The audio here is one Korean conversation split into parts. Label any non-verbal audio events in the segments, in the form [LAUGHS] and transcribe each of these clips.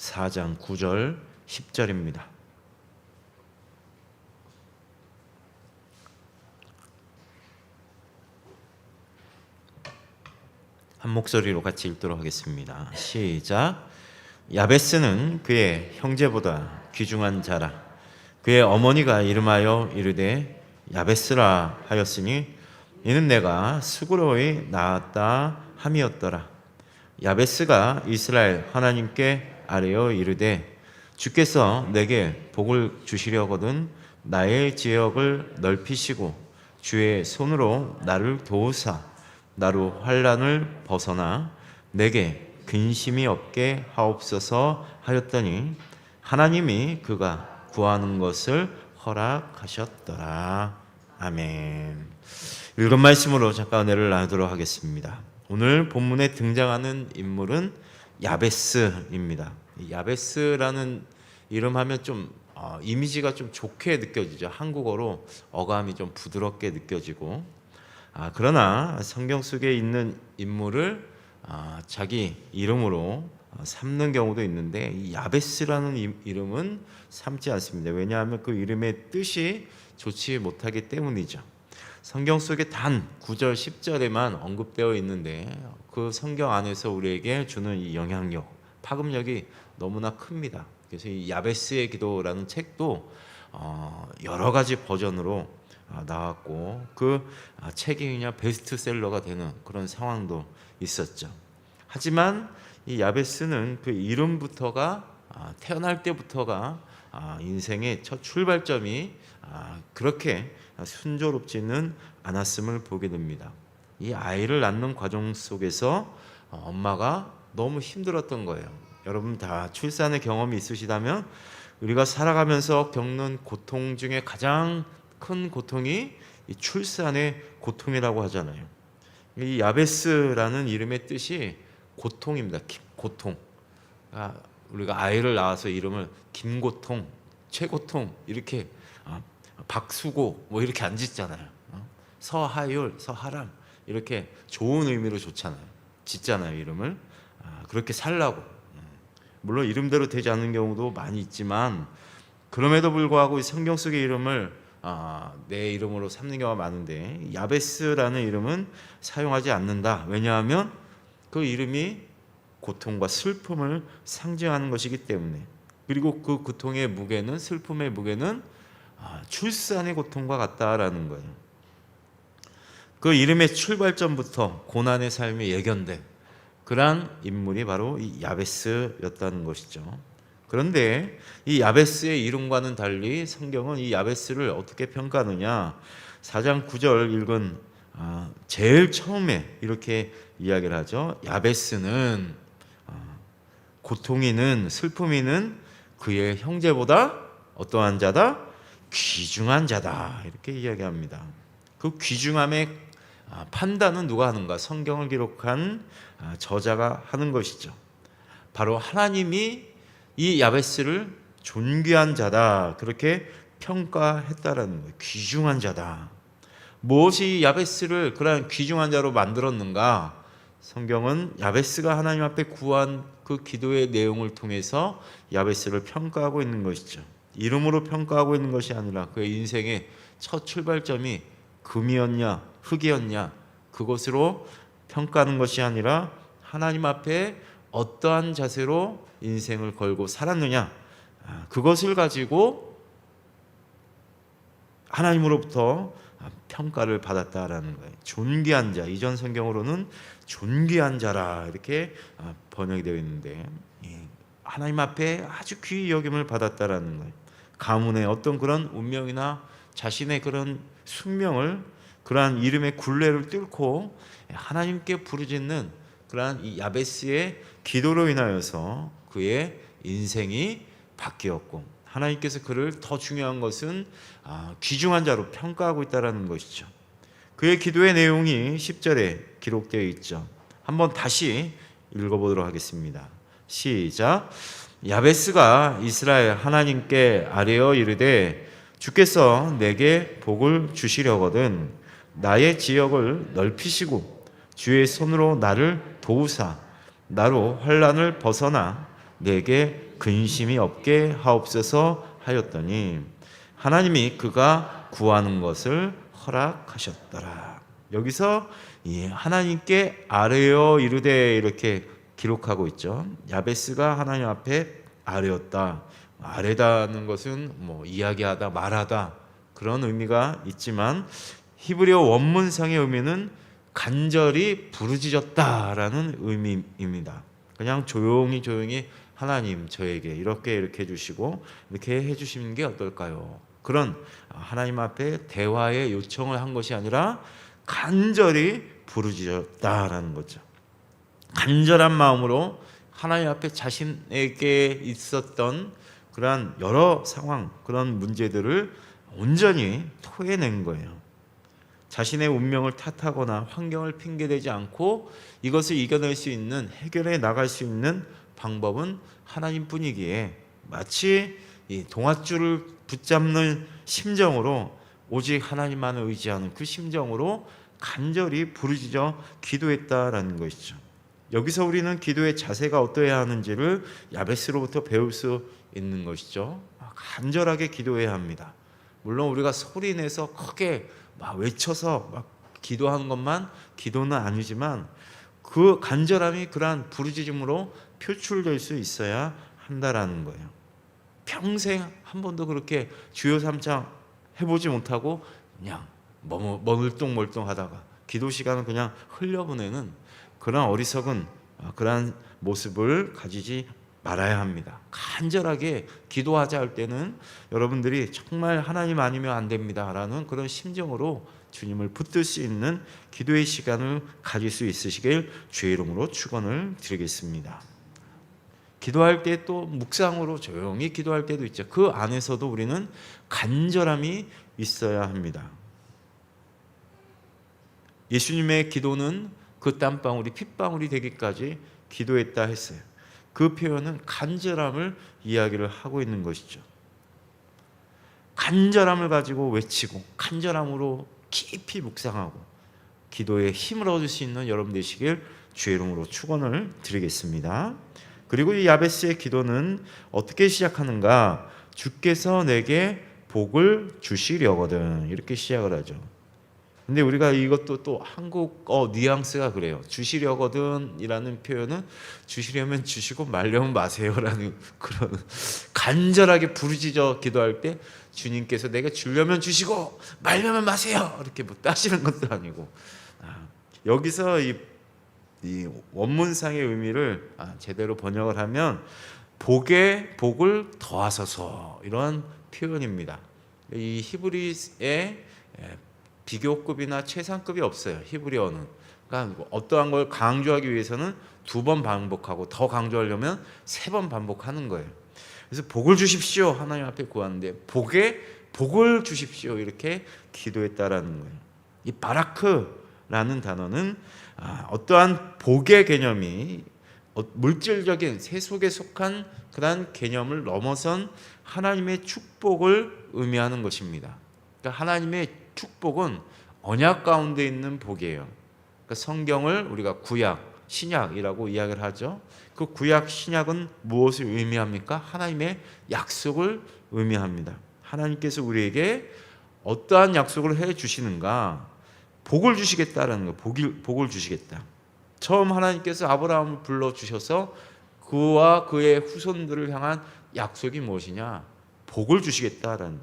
4장 9절 10절입니다. 한 목소리로 같이 읽도록 하겠습니다. 시작. 야베스는 그의 형제보다 귀중한 자라. 그의 어머니가 이름하여 이르되 야베스라 하였으니 이는 내가 수고로이 낳았다 함이었더라. 야베스가 이스라엘 하나님께 아뢰어 이르되 주께서 내게 복을 주시려거든 나의 지역을 넓히시고 주의 손으로 나를 도우사 나로 환란을 벗어나 내게 근심이 없게 하옵소서 하였더니 하나님이 그가 구하는 것을 허락하셨더라. 아멘. 읽은 말씀으로 잠깐 은혜를 나누도록 하겠습니다. 오늘 본문에 등장하는 인물은 야베스입니다. 이 야베스라는 이름 하면 좀 어, 이미지가 좀 좋게 느껴지죠. 한국어로 어감이 좀 부드럽게 느껴지고 아, 그러나 성경 속에 있는 인물을 아, 자기 이름으로 어, 삼는 경우도 있는데 이 야베스라는 이- 이름은 삼지 않습니다. 왜냐하면 그 이름의 뜻이 좋지 못하기 때문이죠. 성경 속에 단 9절 10절에만 언급되어 있는데 그 성경 안에서 우리에게 주는 이 영향력, 파급력이 너무나 큽니다. 그래서 이 야베스의 기도라는 책도 어, 여러 가지 버전으로 아, 나왔고 그 아, 책이 그냥 베스트셀러가 되는 그런 상황도 있었죠. 하지만 이 야베스는 그 이름부터가 아, 태어날 때부터가 아, 인생의 첫 출발점이 아, 그렇게 순조롭지는 않았음을 보게 됩니다. 이 아이를 낳는 과정 속에서 어, 엄마가 너무 힘들었던 거예요. 여러분 다 출산의 경험이 있으시다면 우리가 살아가면서 겪는 고통 중에 가장 큰 고통이 이 출산의 고통이라고 하잖아요. 이 야베스라는 이름의 뜻이 고통입니다. 기- 고통. 아, 우리가 아이를 낳아서 이름을 김고통, 최고통 이렇게 아, 박수고 뭐 이렇게 안 짓잖아요. 어? 서하율, 서하람 이렇게 좋은 의미로 좋잖아요. 짓잖아요 이름을. 아, 그렇게 살라고. 음. 물론 이름대로 되지 않는 경우도 많이 있지만 그럼에도 불구하고 이 성경 속의 이름을 아, 내 이름으로 삼는 경우가 많은데 야베스라는 이름은 사용하지 않는다. 왜냐하면 그 이름이 고통과 슬픔을 상징하는 것이기 때문에 그리고 그 고통의 무게는 슬픔의 무게는 아, 출산의 고통과 같다라는 거예요. 그 이름의 출발점부터 고난의 삶이 예견된 그러한 인물이 바로 이 야베스였다는 것이죠. 그런데 이 야베스의 이름과는 달리 성경은 이 야베스를 어떻게 평가하느냐? 4장 9절 읽은 아, 제일 처음에 이렇게 이야기를 하죠. 야베스는 아, 고통이는 슬픔이는 그의 형제보다 어떠한 자다? 귀중한 자다. 이렇게 이야기합니다. 그 귀중함의 아, 판단은 누가 하는가? 성경을 기록한 아, 저자가 하는 것이죠. 바로 하나님이 이 야베스를 존귀한 자다. 그렇게 평가했다라는 거예요. 귀중한 자다. 무엇이 야베스를 그러한 귀중한 자로 만들었는가? 성경은 야베스가 하나님 앞에 구한 그 기도의 내용을 통해서 야베스를 평가하고 있는 것이죠. 이름으로 평가하고 있는 것이 아니라 그의 인생의 첫 출발점이 금이었냐, 흙이었냐, 그것으로 평가하는 것이 아니라 하나님 앞에 어떠한 자세로 인생을 걸고 살았느냐, 아, 그것을 가지고 하나님으로부터 평가를 받았다라는 거예요. 존귀한 자. 이전 성경으로는 존귀한 자라 이렇게 아, 번역이 되어 있는데 예, 하나님 앞에 아주 귀히 여김을 받았다라는 거예요. 가문의 어떤 그런 운명이나 자신의 그런 숙명을 그러한 이름의 굴레를 뚫고 하나님께 부르짖는 그러한 이 야베스의 기도로 인하여서 그의 인생이 바뀌었고 하나님께서 그를 더 중요한 것은 아, 귀중한 자로 평가하고 있다라는 것이죠. 그의 기도의 내용이 10절에 기록되어 있죠. 한번 다시 읽어보도록 하겠습니다. 시작. 야베스가 이스라엘 하나님께 아뢰어 이르되 주께서 내게 복을 주시려거든 나의 지역을 넓히시고 주의 손으로 나를 도우사 나로 환란을 벗어나 내게 근심이 없게 하옵소서 하였더니 하나님이 그가 구하는 것을 허락하셨더라. 여기서 이 하나님께 아뢰어 이르되 이렇게 기록하고 있죠. 야베스가 하나님 앞에 아뢰었다. 아뢰다는 것은 뭐 이야기하다 말하다 그런 의미가 있지만 히브리어 원문상의 의미는 간절히 부르짖었다라는 의미입니다. 그냥 조용히 조용히 하나님 저에게 이렇게 이렇게 해주시고 이렇게 해주시는 게 어떨까요? 그런 하나님 앞에 대화의 요청을 한 것이 아니라 간절히 부르짖었다라는 거죠. 간절한 마음으로 하나님 앞에 자신에게 있었던 그러한 여러 상황, 그런 문제들을 온전히 토해낸 거예요. 자신의 운명을 탓하거나 환경을 핑계대지 않고 이것을 이겨낼 수 있는 해결해 나갈 수 있는 방법은 하나님뿐이기에 마치 이 동아줄을 붙잡는 심정으로 오직 하나님만을 의지하는 그 심정으로 간절히 부르짖어 기도했다라는 것이죠. 여기서 우리는 기도의 자세가 어떠해야 하는지를 야베스로부터 배울 수 있는 것이죠. 간절하게 기도해야 합니다. 물론 우리가 소리 내서 크게 막 외쳐서 막 기도하는 것만 기도는 아니지만 그 간절함이 그러한 부르짖음으로 표출될 수 있어야 한다라는 거예요. 평생 한 번도 그렇게 주요 삼창 해보지 못하고 그냥 멀뚱멀뚱하다가 기도 시간을 그냥 흘려보내는 그런 어리석은 어, 그러한 모습을 가지지 말아야 합니다. 간절하게 기도하자 할 때는 여러분들이 정말 하나님 아니면 안 됩니다라는 그런 심정으로 주님을 붙들 수 있는 기도의 시간을 가질 수 있으시길 주의 이름으로 축원을 드리겠습니다. 기도할 때 또 묵상으로 조용히 기도할 때도 있죠. 그 안에서도 우리는 간절함이 있어야 합니다. 예수님의 기도는 그 땀방울이 핏방울이 되기까지 기도했다 했어요. 그 표현은 간절함을 이야기를 하고 있는 것이죠. 간절함을 가지고 외치고 간절함으로 깊이 묵상하고 기도에 힘을 얻을 수 있는 여러분 되시길 주의 이름으로 축원을 드리겠습니다. 그리고 이 야베스의 기도는 어떻게 시작하는가? 주께서 내게 복을 주시려거든 이렇게 시작을 하죠. 근데 우리가 이것도 또 한국어 뉘앙스가 그래요. 주시려거든이라는 표현은 주시려면 주시고 말려면 마세요라는 [LAUGHS] 그런 간절하게 부르짖어 기도할 때 주님께서 내가 주려면 주시고 말려면 마세요 이렇게 뭐 따시는 것도 아니고 아, 여기서 이, 이 원문상의 의미를 아, 제대로 번역을 하면 복에 복을 더하소서 이런 표현입니다. 이 히브리의 비교급이나 최상급이 없어요. 히브리어는. 그러니까 뭐 어떠한 걸 강조하기 위해서는 두 번 반복하고 더 강조하려면 세 번 반복하는 거예요. 그래서 복을 주십시오. 하나님 앞에 구하는데 복에 복을 주십시오. 이렇게 기도했다라는 거예요. 이 바라크라는 단어는 아, 어떠한 복의 개념이 어, 물질적인 세속에 속한 그러한 개념을 넘어선 하나님의 축복을 의미하는 것입니다. 그러니까 하나님의 축복은 언약 가운데 있는 복이에요. 그러니까 성경을 우리가 구약, 신약이라고 이야기를 하죠. 그 구약, 신약은 무엇을 의미합니까? 하나님의 약속을 의미합니다. 하나님께서 우리에게 어떠한 약속을 해 주시는가? 복을 주시겠다라는 거, 복을, 복을 주시겠다. 처음 하나님께서 아브라함을 불러 주셔서 그와 그의 후손들을 향한 약속이 무엇이냐? 복을 주시겠다라는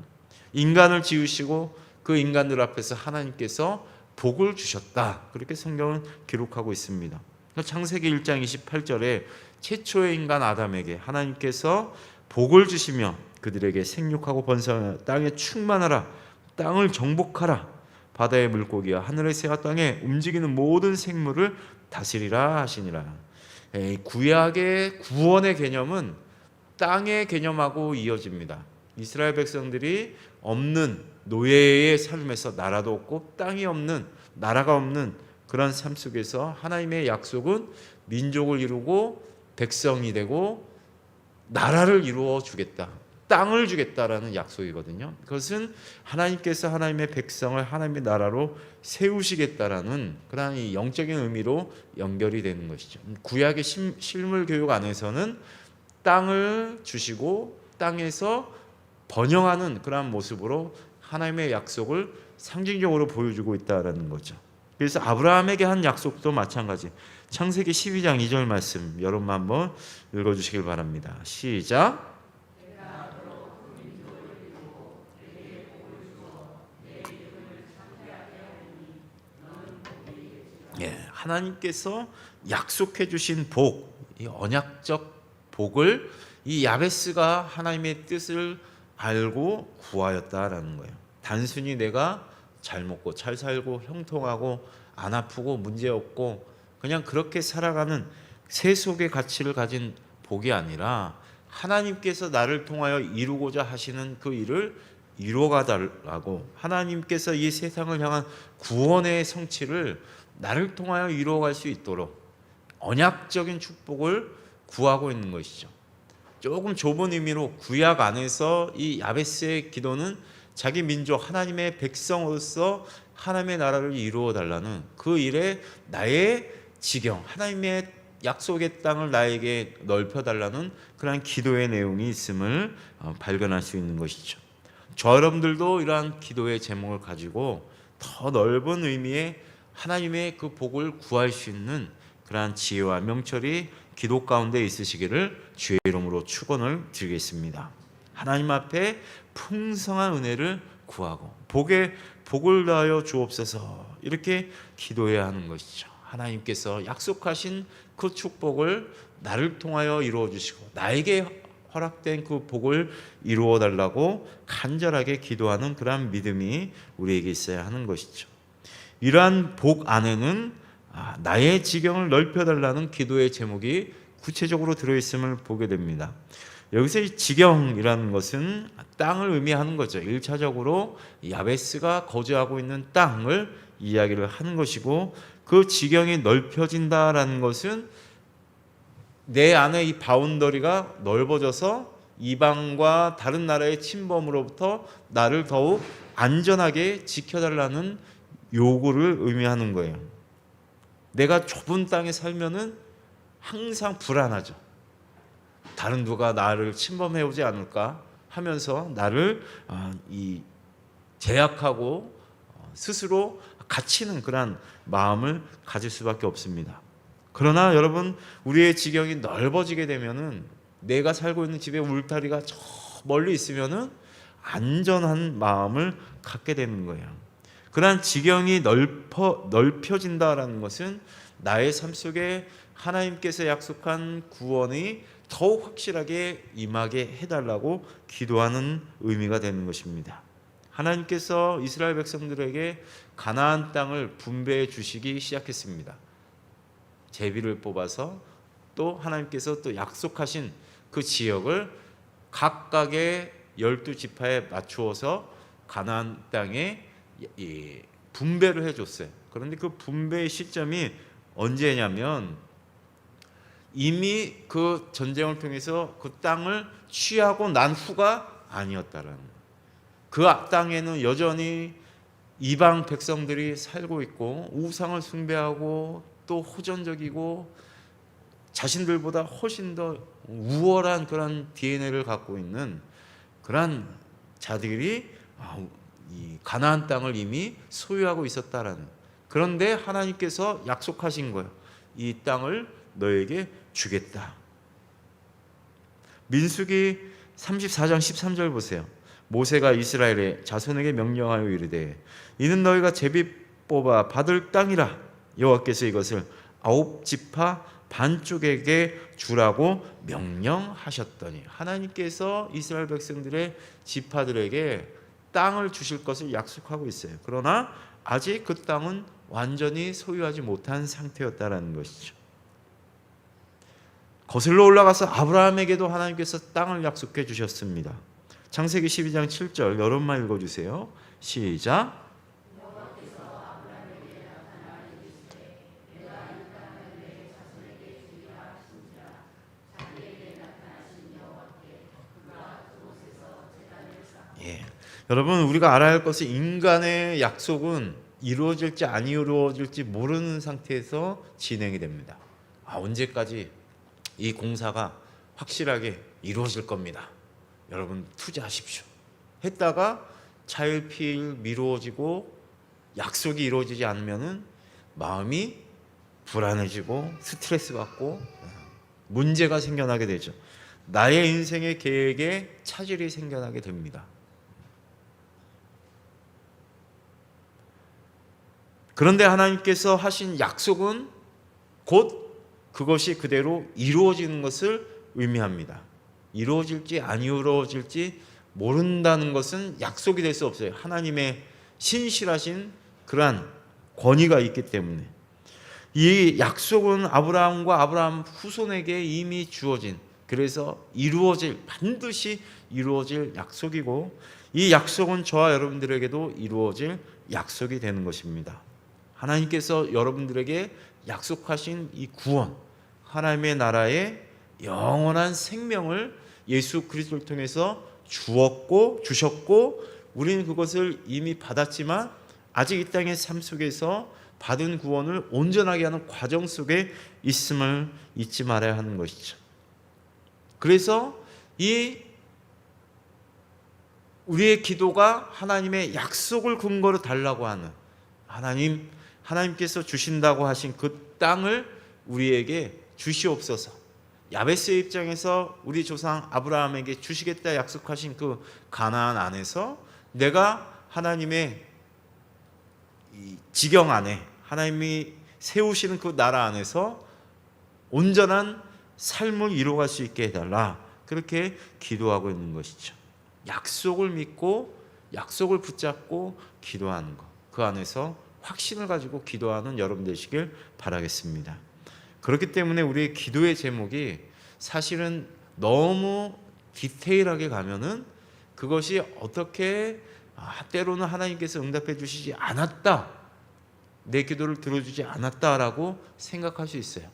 인간을 지으시고 그 인간들 앞에서 하나님께서 복을 주셨다. 그렇게 성경은 기록하고 있습니다. 창세기 1장 28절에 최초의 인간 아담에게 하나님께서 복을 주시며 그들에게 생육하고 번성하여 땅에 충만하라 땅을 정복하라 바다의 물고기와 하늘의 새와 땅에 움직이는 모든 생물을 다스리라 하시니라. 구약의 구원의 개념은 땅의 개념하고 이어집니다. 이스라엘 백성들이 없는 노예의 삶에서 나라도 없고 땅이 없는 나라가 없는 그런 삶 속에서 하나님의 약속은 민족을 이루고 백성이 되고 나라를 이루어 주겠다. 땅을 주겠다라는 약속이거든요. 그것은 하나님께서 하나님의 백성을 하나님의 나라로 세우시겠다라는 그런 이 영적인 의미로 연결이 되는 것이죠. 구약의 실물 교육 안에서는 땅을 주시고 땅에서 번영하는 그러한 모습으로 하나님의 약속을 상징적으로 보여주고 있다라는 거죠. 그래서 아브라함에게 한 약속도 마찬가지. 창세기 12장 2절 말씀 여러분 한번 읽어 주시길 바랍니다. 시작. 예, 하나님께서 약속해 주신 복, 이 언약적 복을 이 야베스가 하나님의 뜻을 알고 구하였다라는 거예요. 단순히 내가 잘 먹고 잘 살고 형통하고 안 아프고 문제 없고 그냥 그렇게 살아가는 세속의 가치를 가진 복이 아니라 하나님께서 나를 통하여 이루고자 하시는 그 일을 이루어가 달라고 하나님께서 이 세상을 향한 구원의 성취를 나를 통하여 이루어갈 수 있도록 언약적인 축복을 구하고 있는 것이죠. 조금 좁은 의미로 구약 안에서 이 야베스의 기도는 자기 민족 하나님의 백성으로서 하나님의 나라를 이루어 달라는 그 일에 나의 지경 하나님의 약속의 땅을 나에게 넓혀 달라는 그러한 기도의 내용이 있음을 어, 발견할 수 있는 것이죠. 저 여러분들도 이러한 기도의 제목을 가지고 더 넓은 의미의 하나님의 그 복을 구할 수 있는 그러한 지혜와 명철이 기도 가운데 있으시기를 주의 이름으로 축원을 드리겠습니다. 하나님 앞에 풍성한 은혜를 구하고 복에 복을 다하여 주옵소서 이렇게 기도해야 하는 것이죠. 하나님께서 약속하신 그 축복을 나를 통하여 이루어 주시고 나에게 허락된 그 복을 이루어 달라고 간절하게 기도하는 그러한 믿음이 우리에게 있어야 하는 것이죠. 이러한 복 안에는 아, 나의 지경을 넓혀 달라는 기도의 제목이 구체적으로 들어 있음을 보게 됩니다. 여기서 이 지경이라는 것은 땅을 의미하는 거죠. 1차적으로 야베스가 거주하고 있는 땅을 이야기를 하는 것이고 그 지경이 넓혀진다라는 것은 내 안에 이 바운더리가 넓어져서 이방과 다른 나라의 침범으로부터 나를 더욱 안전하게 지켜달라는 요구를 의미하는 거예요. 내가 좁은 땅에 살면은 항상 불안하죠. 다른 누가 나를 침범해 오지 않을까 하면서 나를 아, 이 제약하고 어, 스스로 갇히는 그런 마음을 가질 수밖에 없습니다. 그러나 여러분 우리의 지경이 넓어지게 되면은 내가 살고 있는 집의 울타리가 저 멀리 있으면은 안전한 마음을 갖게 되는 거예요. 그러한 지경이 넓어 넓혀진다라는 것은 나의 삶 속에 하나님께서 약속한 구원이 더욱 확실하게 임하게 해달라고 기도하는 의미가 되는 것입니다. 하나님께서 이스라엘 백성들에게 가나안 땅을 분배해 주시기 시작했습니다. 제비를 뽑아서 또 하나님께서 또 약속하신 그 지역을 각각의 열두 지파에 맞추어서 가나안 땅에 이 분배를 해줬어요. 그런데 그 분배의 시점이 언제냐면 이미 그 전쟁을 통해서 그 땅을 취하고 난 후가 아니었다라는 그 땅에는 여전히 이방 백성들이 살고 있고 우상을 숭배하고 또 호전적이고 자신들보다 훨씬 더 우월한 그런 DNA를 갖고 있는 그런 자들이 아, 이 가나안 땅을 이미 소유하고 있었다라는 그런데 하나님께서 약속하신 거예요. 이 땅을 너에게 주겠다. 민수기 34장 13절 보세요. 모세가 이스라엘의 자손에게 명령하여 이르되 이는 너희가 제비 뽑아 받을 땅이라 여호와께서 이것을 아홉 지파 반쪽에게 주라고 명령하셨더니 하나님께서 이스라엘 백성들의 지파들에게 땅을 주실 것을 약속하고 있어요. 그러나 아직 그 땅은 완전히 소유하지 못한 상태였다라는 것이죠. 거슬러 올라가서 아브라함에게도 하나님께서 땅을 약속해 주셨습니다. 창세기 12장 7절 여러분만 읽어 주세요. 시작. 예. 여러분 우리가 알아야 할 것은 인간의 약속은 이루어질지 안 이루어질지 모르는 상태에서 진행이 됩니다. 아, 언제까지 이 공사가 확실하게 이루어질 겁니다. 여러분 투자하십시오. 했다가 차일피일 미루어지고 약속이 이루어지지 않으면은 마음이 불안해지고 스트레스 받고 문제가 생겨나게 되죠. 나의 인생의 계획에 차질이 생겨나게 됩니다. 그런데 하나님께서 하신 약속은 곧 그것이 그대로 이루어지는 것을 의미합니다. 이루어질지 안 이루어질지 모른다는 것은 약속이 될 수 없어요. 하나님의 신실하신 그러한 권위가 있기 때문에 이 약속은 아브라함과 아브라함 후손에게 이미 주어진 그래서 이루어질 반드시 이루어질 약속이고 이 약속은 저와 여러분들에게도 이루어질 약속이 되는 것입니다. 하나님께서 여러분들에게 약속하신 이 구원, 하나님의 나라의 영원한 생명을 예수 그리스도를 통해서 주었고 주셨고 우리는 그것을 이미 받았지만 아직 이 땅의 삶 속에서 받은 구원을 온전하게 하는 과정 속에 있음을 잊지 말아야 하는 것이죠. 그래서 이 우리의 기도가 하나님의 약속을 근거로 달라고 하는 하나님 하나님께서 주신다고 하신 그 땅을 우리에게 주시옵소서. 야베스의 입장에서 우리 조상 아브라함에게 주시겠다 약속하신 그 가나안 안에서 내가 하나님의 이 지경 안에 하나님이 세우시는 그 나라 안에서 온전한 삶을 이루어갈 수 있게 해달라 그렇게 기도하고 있는 것이죠. 약속을 믿고 약속을 붙잡고 기도하는 것. 그 안에서 확신을 가지고 기도하는 여러분 되시길 바라겠습니다. 그렇기 때문에 우리의 기도의 제목이 사실은 너무 디테일하게 가면은 그것이 어떻게 아, 때로는 하나님께서 응답해 주시지 않았다. 내 기도를 들어주지 않았다라고 생각할 수 있어요.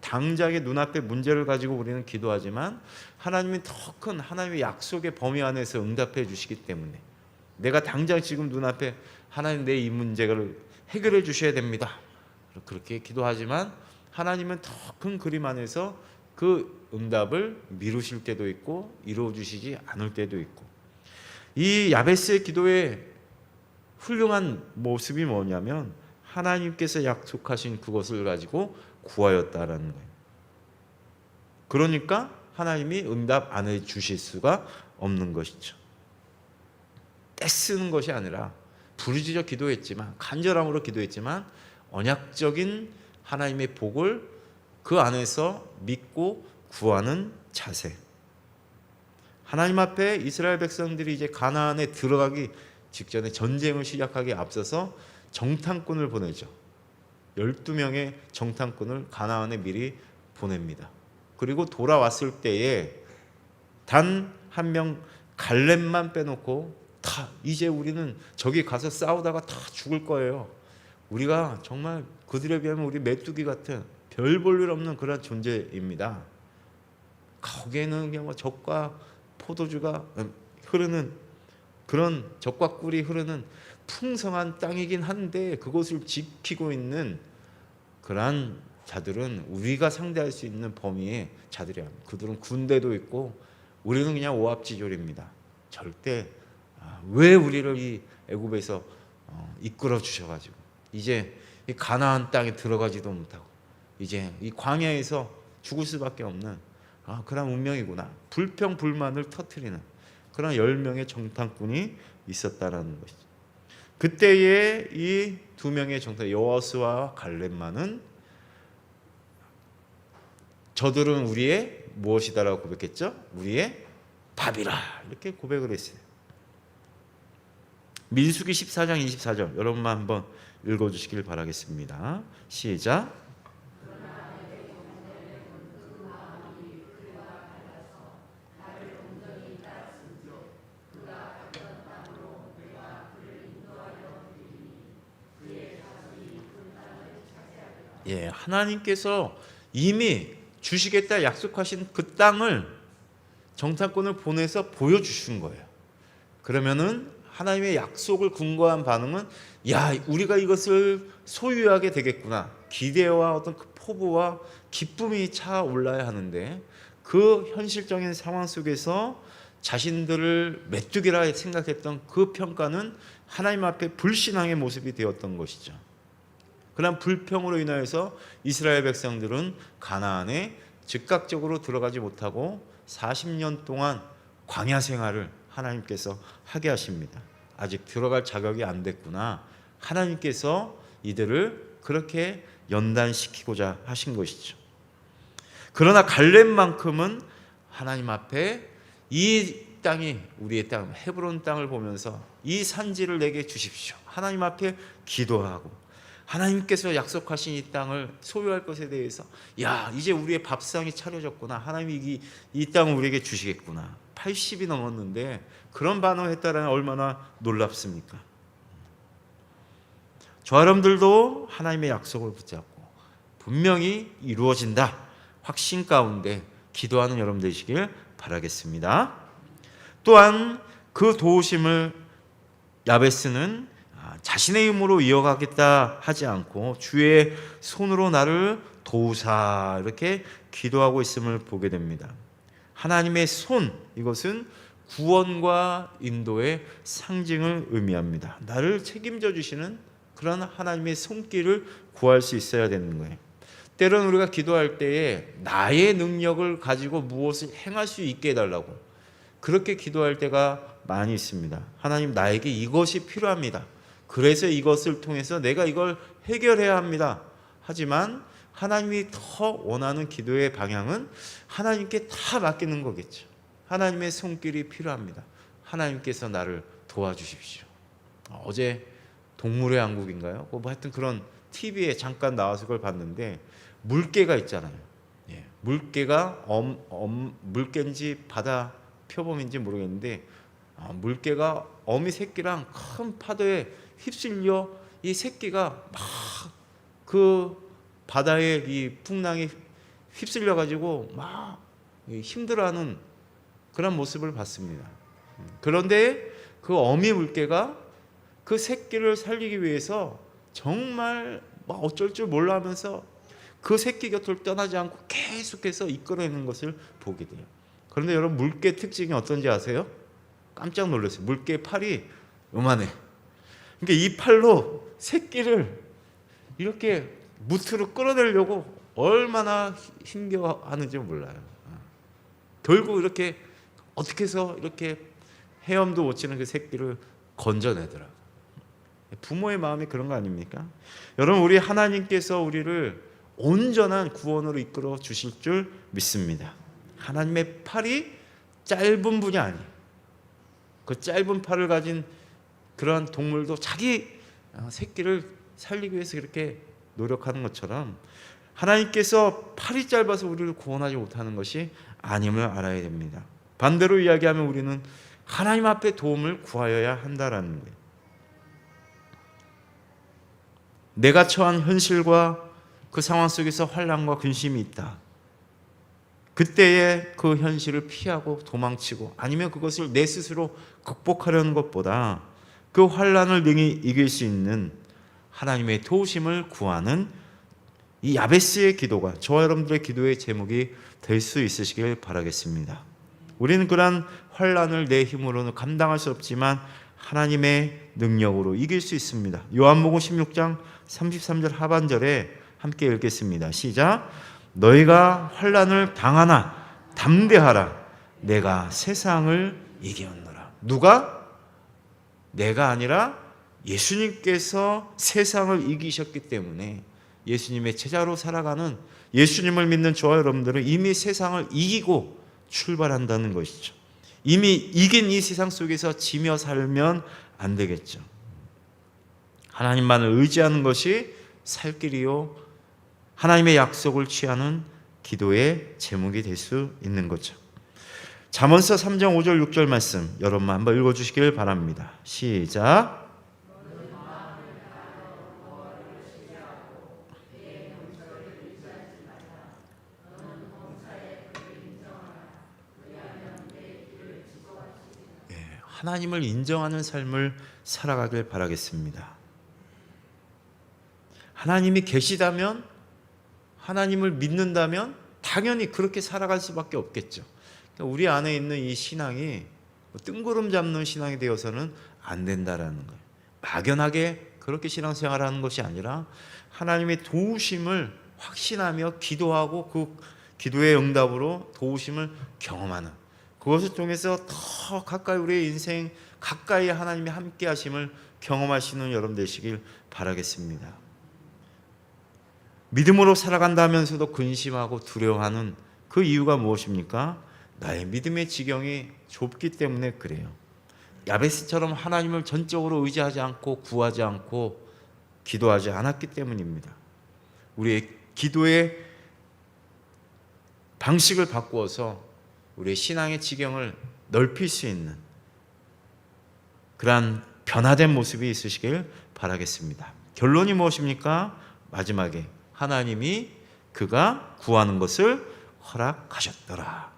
당장의 눈앞에 문제를 가지고 우리는 기도하지만 하나님이 더 큰 하나님의 약속의 범위 안에서 응답해 주시기 때문에 내가 당장 지금 눈앞에 하나님 내 이 문제를 해결해 주셔야 됩니다. 그렇게 기도하지만 하나님은 더 큰 그림 안에서 그 응답을 미루실 때도 있고 이루어 주시지 않을 때도 있고 이 야베스의 기도의 훌륭한 모습이 뭐냐면 하나님께서 약속하신 그것을 가지고 구하였다라는 거예요. 그러니까 하나님이 응답 안 해 주실 수가 없는 것이죠. 떼쓰는 것이 아니라 부르짖어 기도했지만 간절함으로 기도했지만 언약적인 하나님의 복을 그 안에서 믿고 구하는 자세. 하나님 앞에 이스라엘 백성들이 이제 가나안에 들어가기 직전에 전쟁을 시작하기 앞서서 정탐꾼을 보내죠. 12명의 정탐꾼을 가나안에 미리 보냅니다. 그리고 돌아왔을 때에 단 한 명 갈렙만 빼놓고 다 이제 우리는 저기 가서 싸우다가 다 죽을 거예요. 우리가 정말 그들에 비하면 우리 메뚜기 같은 별 볼 일 없는 그런 존재입니다. 거기에는 그냥 뭐 적과 포도주가 흐르는 그런 적과 꿀이 흐르는 풍성한 땅이긴 한데 그것을 지키고 있는 그러한 자들은 우리가 상대할 수 있는 범위의 자들이야. 그들은 군대도 있고 우리는 그냥 오합지졸입니다. 절대 아, 왜 우리를 이 애굽에서 어, 이끌어 주셔가지고 이제 이 가나안 땅에 들어가지도 못하고 이제 이 광야에서 죽을 수밖에 없는 아, 그런 운명이구나. 불평 불만을 터트리는 그런 열 명의 정탐꾼이 있었다라는 것이죠. 그때에 이두 명의 정탐 여호수아와 갈렙만은 저들은 우리의 무엇이다라고 고백했죠? 우리의 밥이라 이렇게 고백을 했어요. 민수기 14장 24절 여러분만 한번 읽어주시길 바라겠습니다. 시작. 예, 하나님께서 이미 주시겠다 약속하신 그 땅을 정탐꾼을 보내서 보여주신 거예요. 그러면은 하나님의 약속을 근거한 반응은 야 우리가 이것을 소유하게 되겠구나 기대와 어떤 그 포부와 기쁨이 차올라야 하는데 그 현실적인 상황 속에서 자신들을 메뚜기라 생각했던 그 평가는 하나님 앞에 불신앙의 모습이 되었던 것이죠. 그런 불평으로 인하여서 이스라엘 백성들은 가나안에 즉각적으로 들어가지 못하고 40년 동안 광야 생활을 하나님께서 하게 하십니다. 아직 들어갈 자격이 안 됐구나. 하나님께서 이들을 그렇게 연단시키고자 하신 것이죠. 그러나 갈렙만큼은 하나님 앞에 이 땅이 우리의 땅 헤브론 땅을 보면서 이 산지를 내게 주십시오. 하나님 앞에 기도하고 하나님께서 약속하신 이 땅을 소유할 것에 대해서 야 이제 우리의 밥상이 차려졌구나 하나님이 이, 이 땅을 우리에게 주시겠구나 80이 넘었는데 그런 반응을 했다라는 얼마나 놀랍습니까? 저 여러분들도 하나님의 약속을 붙잡고 분명히 이루어진다. 확신 가운데 기도하는 여러분 되시길 바라겠습니다. 또한 그 도우심을 야베스는 아, 자신의 힘으로 이어가겠다 하지 않고 주의 손으로 나를 도우사 이렇게 기도하고 있음을 보게 됩니다. 하나님의 손 이것은 구원과 인도의 상징을 의미합니다. 나를 책임져 주시는 그런 하나님의 손길을 구할 수 있어야 되는 거예요. 때로는 우리가 기도할 때에 나의 능력을 가지고 무엇을 행할 수 있게 해달라고 그렇게 기도할 때가 많이 있습니다. 하나님 나에게 이것이 필요합니다. 그래서 이것을 통해서 내가 이걸 해결해야 합니다. 하지만 하나님이 더 원하는 기도의 방향은 하나님께 다 맡기는 거겠죠. 하나님의 손길이 필요합니다. 하나님께서 나를 도와주십시오. 어제 동물의 왕국인가요? 뭐 하여튼 그런 TV에 잠깐 나와서 그걸 봤는데 물개가 있잖아요. 예, 물개가 엄, 엄, 물개인지 바다 표범인지 모르겠는데 아, 물개가 어미 새끼랑 큰 파도에 휩쓸려 이 새끼가 막 그 바다의 이 풍랑에 휩쓸려 가지고 막 힘들어하는 그런 모습을 봤습니다. 그런데 그 어미 물개가 그 새끼를 살리기 위해서 정말 막 어쩔 줄 몰라 하면서 그 새끼 곁을 떠나지 않고 계속해서 이끌어내는 것을 보게 돼요. 그런데 여러분 물개 특징이 어떤지 아세요? 깜짝 놀랐어요. 물개 팔이 요만해. 그러니까 이 팔로 새끼를 이렇게 무트로 끌어내려고 얼마나 힘겨워하는지 몰라요. 결국 이렇게 어떻게 해서 이렇게 헤엄도 못 치는 그 새끼를 건져내더라. 부모의 마음이 그런 거 아닙니까? 여러분 우리 하나님께서 우리를 온전한 구원으로 이끌어 주실 줄 믿습니다. 하나님의 팔이 짧은 분이 아니에요. 그 짧은 팔을 가진 그러한 동물도 자기 새끼를 살리기 위해서 이렇게 노력하는 것처럼 하나님께서 팔이 짧아서 우리를 구원하지 못하는 것이 아님을 알아야 됩니다. 반대로 이야기하면 우리는 하나님 앞에 도움을 구하여야 한다라는 거예요. 내가 처한 현실과 그 상황 속에서 환란과 근심이 있다. 그때의 그 현실을 피하고 도망치고 아니면 그것을 내 스스로 극복하려는 것보다 그 환란을 능히 이길 수 있는 하나님의 도우심을 구하는 이 야베스의 기도가 저와 여러분들의 기도의 제목이 될 수 있으시길 바라겠습니다. 우리는 그러한 환란을 내 힘으로는 감당할 수 없지만 하나님의 능력으로 이길 수 있습니다. 요한복음 16장 33절 하반절에 함께 읽겠습니다. 시작. 너희가 환란을 당하나 담대하라. 내가 세상을 이겼노라. 누가? 내가 아니라 예수님께서 세상을 이기셨기 때문에 예수님의 제자로 살아가는 예수님을 믿는 저와 여러분들은 이미 세상을 이기고 출발한다는 것이죠. 이미 이긴 이 세상 속에서 지며 살면 안 되겠죠. 하나님만을 의지하는 것이 살 길이요. 하나님의 약속을 취하는 기도의 제목이 될 수 있는 거죠. 잠언서 3장 5절 6절 말씀 여러분만 한번 읽어 주시길 바랍니다. 시작. 하나님을 인정하는 삶을 살아가길 바라겠습니다. 하나님이 계시다면 하나님을 믿는다면 다 당연히 그렇게 살아갈 수밖에 없겠죠. 그러니까 우리 안에 있는 이 신앙이 뭐 뜬구름 잡는 신앙이 되어서는 안 된다라는 거예요. 막연하게 그렇게 신앙생활하는 것이 아니라 하나님의 도우심을 확신하며 기도하고 그 기도의 응답으로 도우심을 경험하는 그것을 통해서 더 가까이 우리의 인생 가까이 하나님이 함께 하심을 경험하시는 여러분 되시길 바라겠습니다. 믿음으로 살아간다면서도 근심하고 두려워하는 그 이유가 무엇입니까? 나의 믿음의 지경이 좁기 때문에 그래요. 야베스처럼 하나님을 전적으로 의지하지 않고 구하지 않고 기도하지 않았기 때문입니다. 우리의 기도의 방식을 바꾸어서 우리의 신앙의 지경을 넓힐 수 있는 그러한 변화된 모습이 있으시길 바라겠습니다. 결론이 무엇입니까? 마지막에 하나님이 그가 구하는 것을 허락하셨더라.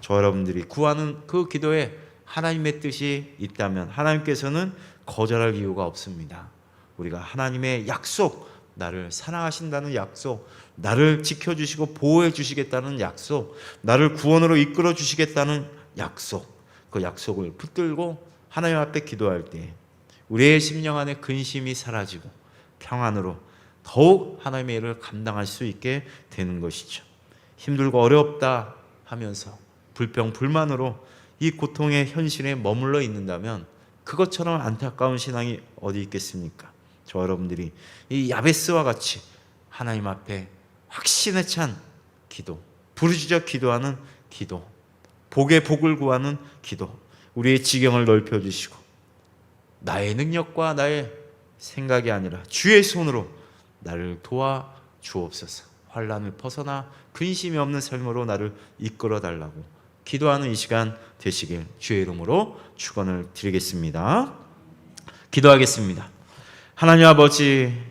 저 여러분들이 구하는 그 기도에 하나님의 뜻이 있다면 하나님께서는 거절할 이유가 없습니다. 우리가 하나님의 약속, 나를 사랑하신다는 약속, 나를 지켜주시고 보호해 주시겠다는 약속, 나를 구원으로 이끌어 주시겠다는 약속, 그 약속을 붙들고 하나님 앞에 기도할 때 우리의 심령 안에 근심이 사라지고 평안으로 더욱 하나님의 일을 감당할 수 있게 되는 것이죠. 힘들고 어렵다 하면서 불평 불만으로 이 고통의 현실에 머물러 있는다면 그것처럼 안타까운 신앙이 어디 있겠습니까? 저 여러분들이 이 야베스와 같이 하나님 앞에 확신에 찬 기도, 부르짖어 기도하는 기도, 복의 복을 구하는 기도, 우리의 지경을 넓혀 주시고 나의 능력과 나의 생각이 아니라 주의 손으로 나를 도와 주옵소서. 환란을 벗어나 근심이 없는 삶으로 나를 이끌어 달라고 기도하는 이 시간 되시길 주의 이름으로 축원을 드리겠습니다. 기도하겠습니다. 하나님 아버지